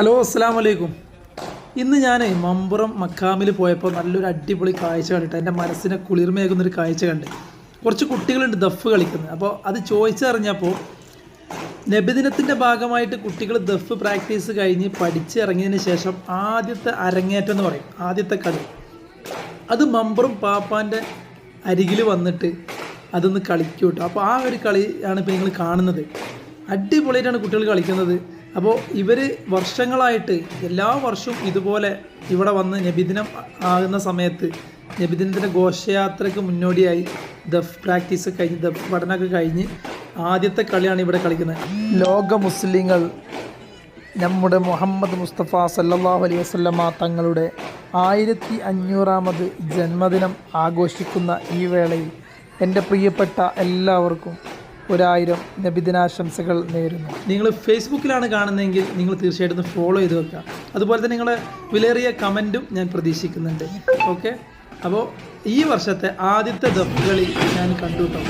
Hello അസ്സാം വലൈക്കും ഇന്ന് ഞാൻ മമ്പുറം മക്കാമിൽ പോയപ്പോൾ നല്ലൊരു അടിപൊളി കാഴ്ച കണ്ടിട്ട് എന്റെ മനസ്സിനെ കുളിർമയേകുന്നൊരു കാഴ്ച കണ്ട്. കുറച്ച് കുട്ടികളുണ്ട് ദഫ് കളിക്കുന്നത്. അപ്പോൾ അത് ചോദിച്ചറിഞ്ഞപ്പോൾ നബിദിനത്തിന്റെ ഭാഗമായിട്ട് കുട്ടികൾ ദഫ് പ്രാക്ടീസ് കഴിഞ്ഞ് പഠിച്ചിറങ്ങിയതിന് ശേഷം ആദ്യത്തെ അരങ്ങേറ്റം എന്ന് പറയും. ആദ്യത്തെ കളി. അത് മമ്പറും പാപ്പാന്റെ അരികിൽ വന്നിട്ട് അതൊന്ന് കളിക്കൂട്ടോ. അപ്പോൾ ആ ഒരു കളിയാണ് ഇപ്പോൾ നിങ്ങൾ കാണുന്നത്. അടിപൊളിയായിട്ടാണ് കുട്ടികൾ കളിക്കുന്നത്. അപ്പോൾ ഇവർ വർഷങ്ങളായിട്ട് എല്ലാ വർഷവും ഇതുപോലെ ഇവിടെ വന്ന് നബിദിനം ആകുന്ന സമയത്ത് നബിദിനത്തിന്റെ ഘോഷയാത്രയ്ക്ക് മുന്നോടിയായി ദഫ് പ്രാക്ടീസ് കഴിഞ്ഞ് ദഫ് പഠനമൊക്കെ കഴിഞ്ഞ് ആദ്യത്തെ കളിയാണ് ഇവിടെ കളിക്കുന്നത്. ലോക മുസ്ലിങ്ങൾ നമ്മുടെ മുഹമ്മദ് മുസ്തഫ സല്ലാഹു അലൈഹി വസല്ലമ തങ്ങളുടെ ആയിരത്തി അഞ്ഞൂറാമത് ജന്മദിനം ആഘോഷിക്കുന്ന ഈ വേളയിൽ എന്റെ പ്രിയപ്പെട്ട എല്ലാവർക്കും ഒരായിരം നബിദിനാശംസകൾ നേരുന്നു. നിങ്ങൾ ഫേസ്ബുക്കിലാണ് കാണുന്നതെങ്കിൽ നിങ്ങൾ തീർച്ചയായിട്ടും ഫോളോ ചെയ്ത് വെക്കുക. അതുപോലെ തന്നെ നിങ്ങളെ വിലയേറിയ കമന്റും ഞാൻ പ്രതീക്ഷിക്കുന്നുണ്ട്. ഓക്കെ? അപ്പോൾ ഈ വർഷത്തെ ആദ്യത്തെ ദഫുകളിൽ ഞാൻ കണ്ടു കേട്ടോ